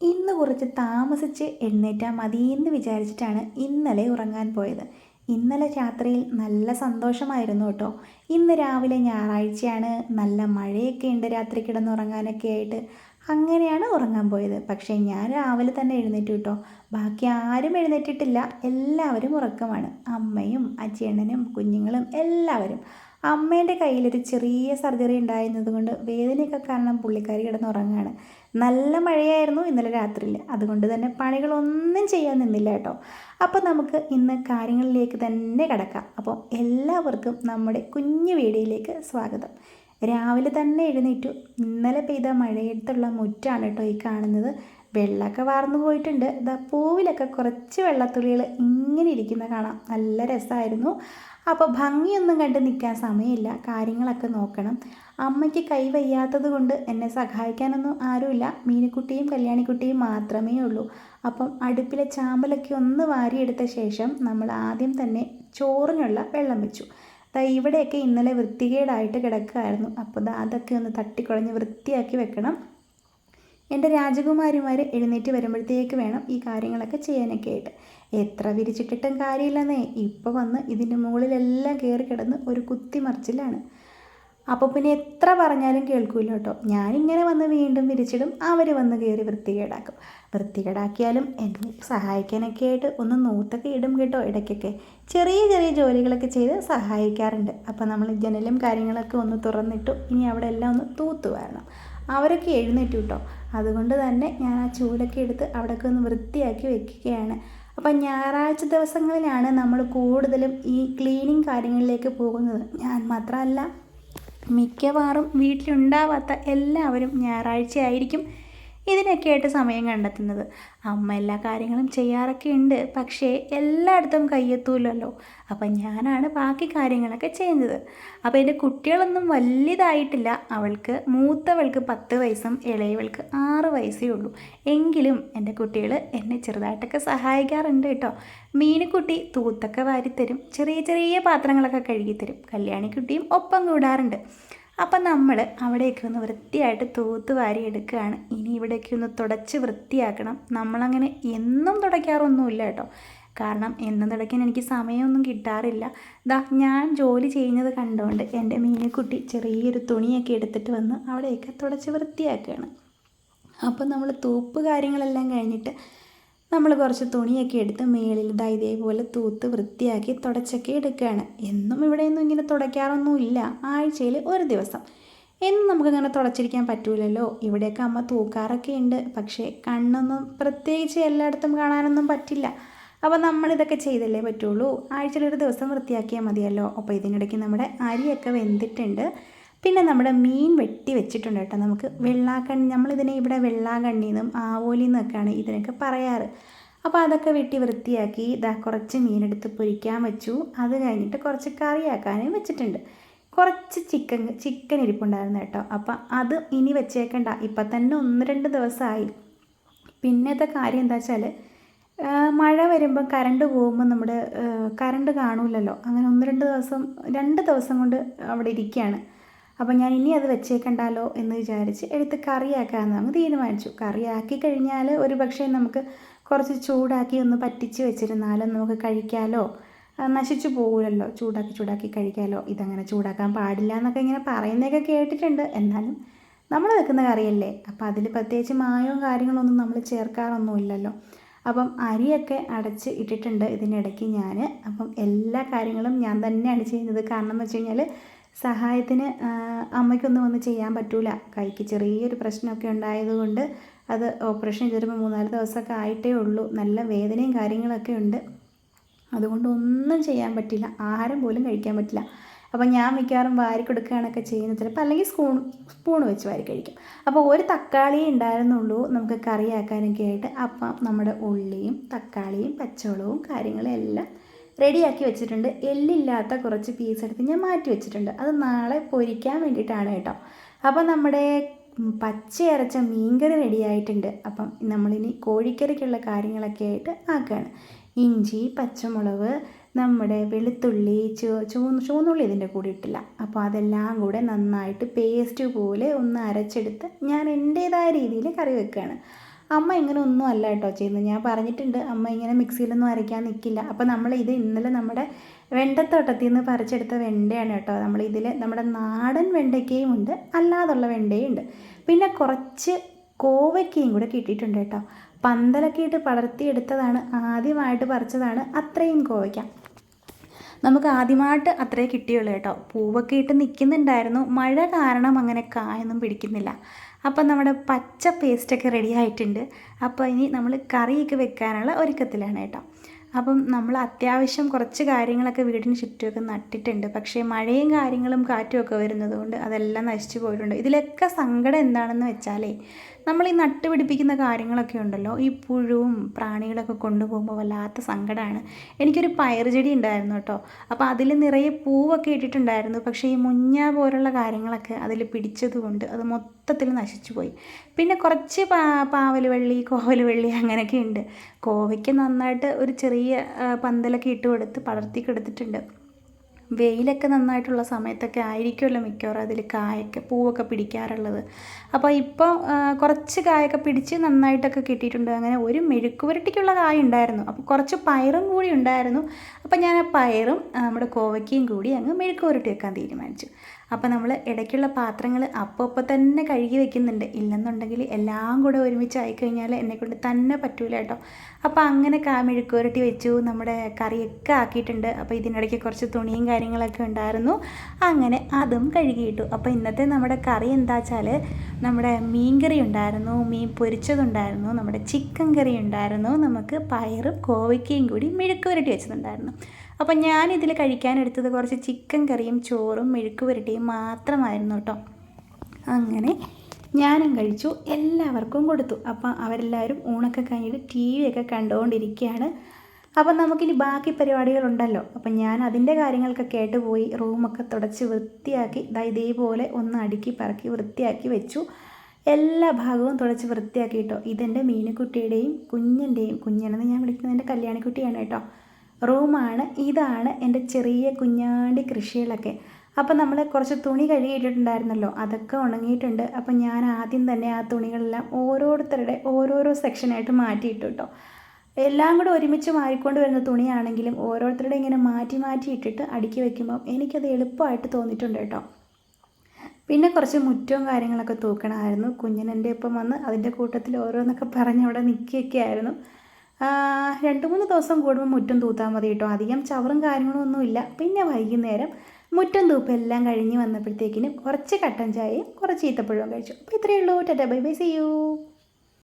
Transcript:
ഇന്ന് കുറച്ച് താമസിച്ച് എഴുന്നേറ്റാൽ മതി എന്ന് വിചാരിച്ചിട്ടാണ് ഇന്നലെ ഉറങ്ങാൻ പോയത്. ഇന്നലെ രാത്രിയിൽ നല്ല സന്തോഷമായിരുന്നു കേട്ടോ. ഇന്ന് രാവിലെ ഞായറാഴ്ചയാണ് നല്ല മഴയൊക്കെ ഉണ്ട് രാത്രി കിടന്നുറങ്ങാനൊക്കെ ആയിട്ട്. അങ്ങനെയാണ് ഉറങ്ങാൻ പോയത്. പക്ഷേ ഞാൻ രാവിലെ തന്നെ എഴുന്നേറ്റ് കേട്ടോ. ബാക്കി ആരും എഴുന്നേറ്റിട്ടില്ല. എല്ലാവരും ഉറക്കമാണ്. അമ്മയും അച്ഛണ്ണനും കുഞ്ഞുങ്ങളും എല്ലാവരും. അമ്മേന്റെ കയ്യിലൊരു ചെറിയ സർജറി ഉണ്ടായിരുന്നത് കൊണ്ട് വേദനയൊക്കെ കാരണം പുള്ളിക്കാരി കിടന്നുറങ്ങാണ് നല്ല മഴയായിരുന്നു ഇന്നലെ രാത്രിയിൽ അതുകൊണ്ട് തന്നെ പണികളൊന്നും ചെയ്യാൻ നിന്നില്ല കേട്ടോ. അപ്പോൾ നമുക്ക് ഇന്ന് കാര്യങ്ങളിലേക്ക് തന്നെ കിടക്കാം. അപ്പോൾ എല്ലാവർക്കും നമ്മുടെ കുഞ്ഞു വീഡിയോയിലേക്ക് സ്വാഗതം. രാവിലെ തന്നെ എഴുന്നേറ്റു. ഇന്നലെ പെയ്ത മഴയെടുത്തുള്ള മുറ്റാണ് കേട്ടോ ഈ കാണുന്നത്. വെള്ളമൊക്കെ വാർന്നു പോയിട്ടുണ്ട്. ഇതാ പൂവിലൊക്കെ കുറച്ച് വെള്ളത്തുള്ളികൾ ഇങ്ങനെ ഇരിക്കുന്ന കാണാം. നല്ല രസമായിരുന്നു. അപ്പോൾ ഭംഗിയൊന്നും കണ്ട് നിൽക്കാൻ സമയമില്ല. കാര്യങ്ങളൊക്കെ നോക്കണം. അമ്മയ്ക്ക് കൈ വയ്യാത്തത് കൊണ്ട് എന്നെ സഹായിക്കാനൊന്നും ആരുമില്ല. മീനുക്കുട്ടിയും കല്യാണിക്കുട്ടിയും മാത്രമേ ഉള്ളൂ. അപ്പം അടുപ്പിലെ ചാമ്പലൊക്കെ ഒന്ന് വാരിയെടുത്ത ശേഷം നമ്മൾ ആദ്യം തന്നെ ചോറിനുള്ള വെള്ളം വെച്ചു. ഇവിടെയൊക്കെ ഇന്നലെ വൃത്തികേടായിട്ട് കിടക്കുമായിരുന്നു അപ്പോൾ അതൊക്കെ ഒന്ന് തട്ടിക്കുളഞ്ഞ് വൃത്തിയാക്കി വെക്കണം. എന്റെ രാജകുമാരിമാർ എഴുന്നേറ്റ് വരുമ്പോഴത്തേക്ക് വേണം ഈ കാര്യങ്ങളൊക്കെ ചെയ്യാനൊക്കെ ആയിട്ട്. എത്ര വിരിച്ചിട്ടിട്ടും കാര്യമില്ലെന്നേ. ഇപ്പോൾ വന്ന് ഇതിന്റെ മുകളിലെല്ലാം കയറി കിടന്ന് ഒരു കുത്തിമറിച്ചിലാണ്. അപ്പോൾ പിന്നെ എത്ര പറഞ്ഞാലും കേൾക്കൂല കേട്ടോ. ഞാനിങ്ങനെ വന്ന് വീണ്ടും വിരിച്ചിടും അവർ വന്ന് കയറി വൃത്തികേടാക്കും. വൃത്തികേടാക്കിയാലും എന്നെ സഹായിക്കാനൊക്കെ ആയിട്ട് ഒന്ന് നൂത്തൊക്കെ ഇടും കേട്ടോ ഇടയ്ക്കൊക്കെ. ചെറിയ ചെറിയ ജോലികളൊക്കെ ചെയ്ത് സഹായിക്കാറുണ്ട്. അപ്പോൾ നമ്മൾ ജനലും കാര്യങ്ങളൊക്കെ ഒന്ന് തുറന്നിട്ടു ഇനി അവിടെ എല്ലാം ഒന്ന് തൂത്തു വരണം. അവരൊക്കെ എഴുന്നേറ്റു കേട്ടോ. അതുകൊണ്ട് തന്നെ ഞാൻ ആ ചൂലൊക്കെ എടുത്ത് അവിടെയൊക്കെ ഒന്ന് വൃത്തിയാക്കി വെക്കുകയാണ്. അപ്പം ഞായറാഴ്ച ദിവസങ്ങളിലാണ് നമ്മൾ കൂടുതലും ഈ ക്ലീനിങ് കാര്യങ്ങളിലേക്ക് പോകുന്നത്. ഞാൻ മാത്രമല്ല മിക്കവാറും വീട്ടിലുണ്ടാവാത്ത എല്ലാവരും ഞായറാഴ്ച ആയിരിക്കും ഇതിനൊക്കെ ആയിട്ട് സമയം കണ്ടെത്തുന്നത്. അമ്മ എല്ലാ കാര്യങ്ങളും ചെയ്യാറൊക്കെ ഉണ്ട്. പക്ഷേ എല്ലായിടത്തും കയ്യെത്തൂലല്ലോ. അപ്പം ഞാനാണ് ബാക്കി കാര്യങ്ങളൊക്കെ ചെയ്യുന്നത്. അപ്പോൾ എന്റെ കുട്ടികളൊന്നും വലിയതായിട്ടില്ല അവൾക്ക് മൂത്തവൾക്ക് പത്ത് വയസ്സും ഇളയവൾക്ക് ആറ് വയസ്സേ ഉള്ളൂ. എങ്കിലും എന്റെ കുട്ടികൾ എന്നെ ചെറുതായിട്ടൊക്കെ സഹായിക്കാറുണ്ട് കേട്ടോ. മീനുക്കുട്ടി തൂത്തൊക്കെ വാരിത്തരും. ചെറിയ ചെറിയ പാത്രങ്ങളൊക്കെ കഴുകിത്തരും. കല്യാണിക്കുട്ടിയും ഒപ്പം കൂടാറുണ്ട്. അപ്പം നമ്മൾ അവിടെയൊക്കെ ഒന്ന് വൃത്തിയായിട്ട് തൂത്ത് വാരി എടുക്കുകയാണ്. ഇനി ഇവിടെയൊക്കെ ഒന്ന് തുടച്ച് വൃത്തിയാക്കണം. നമ്മളങ്ങനെ എന്നും തുടയ്ക്കാറൊന്നുമില്ല കേട്ടോ. കാരണം എന്നും തുടയ്ക്കാൻ എനിക്ക് സമയമൊന്നും കിട്ടാറില്ല. ദാ ഞാൻ ജോലി ചെയ്യുന്നത് കണ്ടുകൊണ്ട് എന്റെ മീനക്കുട്ടി ചെറിയൊരു തുണിയൊക്കെ എടുത്തിട്ട് വന്ന് അവിടെയൊക്കെ തുടച്ച് വൃത്തിയാക്കുകയാണ്. അപ്പം നമ്മൾ തൂപ്പ് കാര്യങ്ങളെല്ലാം കഴിഞ്ഞിട്ട് നമ്മൾ കുറച്ച് തുണിയൊക്കെ എടുത്ത് മേളിൽ ഇതാ ഇതേപോലെ തൂത്ത് വൃത്തിയാക്കി തുടച്ചൊക്കെ എടുക്കുകയാണ്. എന്നും ഇവിടെയൊന്നും ഇങ്ങനെ തുടയ്ക്കാറൊന്നുമില്ല. ആഴ്ചയിൽ ഒരു ദിവസം. എന്നും നമുക്കങ്ങനെ തുടച്ചിരിക്കാൻ പറ്റൂലല്ലോ. ഇവിടെയൊക്കെ അമ്മ തൂക്കാറൊക്കെ ഉണ്ട്. പക്ഷേ കണ്ണൊന്നും പ്രത്യേകിച്ച് എല്ലായിടത്തും കാണാനൊന്നും പറ്റില്ല. അപ്പോൾ നമ്മളിതൊക്കെ ചെയ്തല്ലേ പറ്റുള്ളൂ? ആഴ്ചയിൽ ഒരു ദിവസം വൃത്തിയാക്കിയാൽ മതിയല്ലോ. അപ്പോൾ ഇതിനിടയ്ക്ക് നമ്മുടെ അരിയൊക്കെ വെന്തിട്ടുണ്ട്. പിന്നെ നമ്മുടെ മീൻ വെട്ടി വെച്ചിട്ടുണ്ട് കേട്ടോ. നമുക്ക് വെള്ളാക്കണ്ണി നമ്മളിതിനെ ഇവിടെ വെള്ളാകണ്ണി എന്നും ആവോലി എന്നൊക്കെയാണ് ഇതിനൊക്കെ പറയാറ്. അപ്പോൾ അതൊക്കെ വെട്ടി വൃത്തിയാക്കി ഇതാ കുറച്ച് മീനെടുത്ത് പൊരിക്കാൻ വെച്ചു. അത് കഴിഞ്ഞിട്ട് കുറച്ച് കറിയാക്കാനും വെച്ചിട്ടുണ്ട്. കുറച്ച് ചിക്കൻ ചിക്കൻ ഇരിപ്പുണ്ടായിരുന്നു കേട്ടോ. അപ്പം അത് ഇനി വെച്ചേക്കണ്ട. ഇപ്പം തന്നെ ഒന്ന് രണ്ട് ദിവസമായി. പിന്നത്തെ കാര്യം എന്താ വെച്ചാൽ മഴ വരുമ്പം കറണ്ട് പോകുമ്പോൾ നമ്മുടെ കറണ്ട് കാണൂലല്ലോ. അങ്ങനെ ഒന്ന് രണ്ട് ദിവസം രണ്ട് ദിവസം കൊണ്ട് അവിടെ ഇരിക്കുകയാണ്. അപ്പോൾ ഞാൻ ഇനി അത് വെച്ചേക്കണ്ടല്ലോ എന്ന് വിചാരിച്ച് എടുത്ത് കറിയാക്കാമെന്ന് നമുക്ക് തീരുമാനിച്ചു. കറിയാക്കി കഴിഞ്ഞാൽ ഒരു പക്ഷേ നമുക്ക് കുറച്ച് ചൂടാക്കി ഒന്ന് പറ്റിച്ച് വെച്ചിരുന്നാലും നമുക്ക് കഴിക്കാമല്ലോ നശിച്ചു പോകുമല്ലോ ചൂടാക്കി ചൂടാക്കി കഴിക്കാമല്ലോ ഇതങ്ങനെ ചൂടാക്കാൻ പാടില്ല എന്നൊക്കെ ഇങ്ങനെ പറയുന്നതൊക്കെ കേട്ടിട്ടുണ്ട്. എന്നാലും നമ്മൾ വെക്കുന്ന കറിയല്ലേ. അപ്പോൾ അതിൽ പ്രത്യേകിച്ച് മായവും കാര്യങ്ങളൊന്നും നമ്മൾ ചേർക്കാറൊന്നുമില്ലല്ലോ. അപ്പം അരിയൊക്കെ അടച്ച് ഇട്ടിട്ടുണ്ട് ഇതിനിടയ്ക്ക് ഞാൻ അപ്പം എല്ലാ കാര്യങ്ങളും ഞാൻ തന്നെയാണ് ചെയ്യുന്നത്. കാരണം എന്ന് വെച്ച് കഴിഞ്ഞാൽ സഹായത്തിന് അമ്മയ്ക്കൊന്നും ഒന്നും ചെയ്യാൻ പറ്റൂല. കൈക്ക് ചെറിയൊരു പ്രശ്നമൊക്കെ ഉണ്ടായതുകൊണ്ട് അത് ഓപ്പറേഷൻ ചെയ്തിരുമ്പോൾ മൂന്നാൽ ദിവസമൊക്കെ ആയിട്ടേ ഉള്ളൂ. നല്ല വേദനയും കാര്യങ്ങളൊക്കെ ഉണ്ട്. അതുകൊണ്ട് ഒന്നും ചെയ്യാൻ പറ്റില്ല. ആഹാരം പോലും കഴിക്കാൻ പറ്റില്ല. അപ്പോൾ ഞാൻ മിക്കവാറും വാരി കൊടുക്കുകയാണൊക്കെ ചെയ്യുന്നത്. ചിലപ്പോൾ അല്ലെങ്കിൽ സ്പൂൺ സ്പൂൺ വെച്ച് വാരി കഴിക്കും. അപ്പോൾ ഒരു തക്കാളിയേ ഉണ്ടായിരുന്നുള്ളൂ നമുക്ക് കറിയാക്കാനൊക്കെ ആയിട്ട്. അപ്പം നമ്മുടെ ഉള്ളിയും തക്കാളിയും പച്ചവളവും കാര്യങ്ങളും എല്ലാം റെഡിയാക്കി വെച്ചിട്ടുണ്ട്. എല്ലില്ലാത്ത കുറച്ച് പീസ് എടുത്ത് ഞാൻ മാറ്റി വെച്ചിട്ടുണ്ട്. അത് നാളെ പൊരിക്കാൻ വേണ്ടിയിട്ടാണ് കേട്ടോ. അപ്പോൾ നമ്മുടെ പച്ചയരച്ച മീൻകറി റെഡിയായിട്ടുണ്ട് അപ്പം നമ്മളിനി കോഴിക്കറിക്കുള്ള കാര്യങ്ങളൊക്കെ ആയിട്ട് ആക്കുകയാണ് ഇഞ്ചി പച്ചമുളക് നമ്മുടെ വെളുത്തുള്ളി ചൂ ചൂന്നുള്ളി ഇതിന്റെ കൂടെ ഇട്ടില്ല. അപ്പോൾ അതെല്ലാം കൂടെ നന്നായിട്ട് പേസ്റ്റ് പോലെ ഒന്ന് അരച്ചെടുത്ത് ഞാൻ എന്റേതായ രീതിയിൽ കറി വെക്കുകയാണ് അമ്മ ഇങ്ങനെ ഒന്നും അല്ല കേട്ടോ ചെയ്യുന്നത്. ഞാൻ പറഞ്ഞിട്ടുണ്ട് അമ്മ ഇങ്ങനെ മിക്സിയിലൊന്നും അരയ്ക്കാൻ നിൽക്കില്ല അപ്പോൾ നമ്മൾ ഇത് ഇന്നലെ നമ്മുടെ വെണ്ടത്തോട്ടത്തിൽ നിന്ന് പറിച്ചെടുത്ത വെണ്ടയാണ് കേട്ടോ. നമ്മൾ ഇതിൽ നമ്മുടെ നാടൻ വെണ്ടയ്ക്കയും ഉണ്ട് അല്ലാതുള്ള വെണ്ടയും ഉണ്ട്. പിന്നെ കുറച്ച് കോവയ്ക്കയും കൂടെ കിട്ടിയിട്ടുണ്ട് കേട്ടോ. പന്തലൊക്കെ ഇട്ട് പടർത്തിയെടുത്തതാണ് ആദ്യമായിട്ട് പറിച്ചതാണ് അത്രയും കോവയ്ക്ക. നമുക്ക് ആദ്യമായിട്ട് അത്രേ കിട്ടിയുള്ളൂ കേട്ടോ. പൂവൊക്കെ ഇട്ട് നിൽക്കുന്നുണ്ടായിരുന്നു മഴ കാരണം അങ്ങനെ കായൊന്നും പിടിക്കുന്നില്ല. അപ്പം നമ്മുടെ പച്ച പേസ്റ്റൊക്കെ റെഡി ആയിട്ടുണ്ട്. അപ്പോൾ ഇനി നമ്മൾ കറിയൊക്കെ വെക്കാനുള്ള ഒരുക്കത്തിലാണ് കേട്ടോ. അപ്പം നമ്മൾ അത്യാവശ്യം കുറച്ച് കാര്യങ്ങളൊക്കെ വീടിന് ചുറ്റുമൊക്കെ നട്ടിട്ടുണ്ട്. പക്ഷേ മഴയും കാര്യങ്ങളും കാറ്റുമൊക്കെ വരുന്നതുകൊണ്ട് അതെല്ലാം നശിച്ചു പോയിട്ടുണ്ട്. ഇതിലൊക്കെ സങ്കടം എന്താണെന്ന് വെച്ചാലേ നമ്മൾ ഈ നട്ടുപിടിപ്പിക്കുന്ന കാര്യങ്ങളൊക്കെ ഉണ്ടല്ലോ. ഈ പുഴുവും പ്രാണികളൊക്കെ കൊണ്ടുപോകുമ്പോൾ വല്ലാത്ത സങ്കടമാണ് എനിക്കൊരു പയർ ചെടി ഉണ്ടായിരുന്നു കേട്ടോ. അപ്പോൾ അതിൽ നിറയെ പൂവൊക്കെ ഇട്ടിട്ടുണ്ടായിരുന്നു. പക്ഷേ ഈ മുഞ്ഞ പോലുള്ള കാര്യങ്ങളൊക്കെ അതിൽ പിടിച്ചതുകൊണ്ട് അത് മൊത്തത്തിൽ നശിച്ചു പോയി. പിന്നെ കുറച്ച് പാ പാവൽ വെള്ളി കോവൽ വെള്ളി അങ്ങനെയൊക്കെ ഉണ്ട്. കോവയ്ക്ക് നന്നായിട്ട് ഒരു ചെറിയ പന്തലൊക്കെ ഇട്ട് കൊടുത്ത് പടർത്തി കൊടുത്തിട്ടുണ്ട്. വെയിലൊക്കെ നന്നായിട്ടുള്ള സമയത്തൊക്കെ ആയിരിക്കുമല്ലോ മിക്കവാറും അതിൽ കായൊക്കെ പൂവൊക്കെ പിടിക്കാറുള്ളത്. അപ്പോൾ ഇപ്പോൾ കുറച്ച് കായൊക്കെ പിടിച്ച് നന്നായിട്ടൊക്കെ കിട്ടിയിട്ടുണ്ട്. അങ്ങനെ ഒരു മെഴുക്കുപുരട്ടിക്കുള്ള കായ ഉണ്ടായിരുന്നു. അപ്പോൾ കുറച്ച് പയറും കൂടി ഉണ്ടായിരുന്നു. അപ്പോൾ ഞാൻ ആ പയറും നമ്മുടെ കോവയ്ക്കയും കൂടി അങ്ങ് മെഴുക്കുപുരട്ടി വെക്കാൻ തീരുമാനിച്ചു. അപ്പോൾ നമ്മൾ ഇടയ്ക്കുള്ള പാത്രങ്ങൾ അപ്പോൾ തന്നെ കഴുകി വെക്കുന്നുണ്ട്. ഇല്ലെന്നുണ്ടെങ്കിൽ എല്ലാം കൂടെ ഒരുമിച്ച് ആയിക്കഴിഞ്ഞാൽ എന്നെക്കൊണ്ട് തന്നെ പറ്റൂല കേട്ടോ. അപ്പോൾ അങ്ങനെ കാ മെഴുക്കുവരട്ടി വെച്ചു നമ്മുടെ കറിയൊക്കെ ആക്കിയിട്ടുണ്ട്. അപ്പോൾ ഇതിനിടയ്ക്ക് കുറച്ച് തുണിയും കാര്യങ്ങളൊക്കെ ഉണ്ടായിരുന്നു. അങ്ങനെ അതും കഴുകിയിട്ടു. അപ്പോൾ ഇന്നത്തെ നമ്മുടെ കറി എന്താ വെച്ചാൽ നമ്മുടെ മീൻകറി ഉണ്ടായിരുന്നു മീൻ പൊരിച്ചതുണ്ടായിരുന്നു നമ്മുടെ ചിക്കൻ കറി ഉണ്ടായിരുന്നു നമുക്ക് പയറും കോവയ്ക്കയും കൂടി മെഴുക്കുരട്ടി വെച്ചതുണ്ടായിരുന്നു. അപ്പം ഞാനിതിൽ കഴിക്കാനെടുത്തത് കുറച്ച് ചിക്കൻ കറിയും ചോറും മെഴുക്ക് പുരട്ടിയും മാത്രമായിരുന്നു കേട്ടോ അങ്ങനെ ഞാനും കഴിച്ചു എല്ലാവർക്കും കൊടുത്തു. അപ്പം അവരെല്ലാവരും ഊണൊക്കെ കഴിഞ്ഞിട്ട് ടി വി ഒക്കെ കണ്ടുകൊണ്ടിരിക്കുകയാണ് അപ്പം നമുക്കിനി ബാക്കി പരിപാടികളുണ്ടല്ലോ. അപ്പം ഞാൻ അതിന്റെ കാര്യങ്ങളൊക്കെ കേട്ടുപോയി റൂമൊക്കെ തുടച്ച് വൃത്തിയാക്കി ഇതാ ഇതേപോലെ ഒന്ന് അടുക്കി പറക്കി വൃത്തിയാക്കി വെച്ചു. എല്ലാ ഭാഗവും തുടച്ച് വൃത്തിയാക്കി കേട്ടോ ഇതെന്റെ മീനുക്കുട്ടിയുടെയും കുഞ്ഞിന്റെയും കുഞ്ഞനെന്ന് ഞാൻ വിളിക്കുന്നത് എന്റെ കല്യാണിക്കുട്ടിയാണ് കേട്ടോ റൂമാണ്. ഇതാണ് എന്റെ ചെറിയ കുഞ്ഞാണ്ടി കൃഷികളൊക്കെ. അപ്പോൾ നമ്മൾ കുറച്ച് തുണി കഴുകിയിട്ടുണ്ടായിരുന്നല്ലോ അതൊക്കെ ഉണങ്ങിയിട്ടുണ്ട്. അപ്പോൾ ഞാൻ ആദ്യം തന്നെ ആ തുണികളെല്ലാം ഓരോരുത്തരുടെ ഓരോരോ സെക്ഷനായിട്ട് മാറ്റിയിട്ടു കേട്ടോ എല്ലാം കൂടെ ഒരുമിച്ച് മാറിക്കൊണ്ട് വരുന്ന തുണിയാണെങ്കിലും ഓരോരുത്തരുടെ ഇങ്ങനെ മാറ്റി മാറ്റി ഇട്ടിട്ട് അടുക്കി വെക്കുമ്പോൾ എനിക്കത് എളുപ്പമായിട്ട് തോന്നിയിട്ടുണ്ട് കേട്ടോ. പിന്നെ കുറച്ച് മുറ്റവും കാര്യങ്ങളൊക്കെ തൂക്കണമായിരുന്നു. കുഞ്ഞിനെന്റെ ഒപ്പം വന്ന് അതിന്റെ കൂട്ടത്തിൽ ഓരോന്നൊക്കെ പറഞ്ഞ് അവിടെ നിൽക്കുകയൊക്കെ ആയിരുന്നു. രണ്ട് മൂന്ന് ദിവസം കൂടുമ്പോൾ മുറ്റം തൂത്താൽ മതി കേട്ടോ. അധികം ചവറും കാര്യങ്ങളൊന്നുമില്ല പിന്നെ വൈകുന്നേരം മുറ്റം തൂപ്പ് എല്ലാം കഴിഞ്ഞ് വന്നപ്പോഴത്തേക്കിനും കുറച്ച് കട്ടൻ ചായയും കുറച്ച് ഈത്തപ്പഴവും കഴിച്ചു. അപ്പോൾ ഇത്രയേ ഉള്ളൂ. Tata bye bye see you.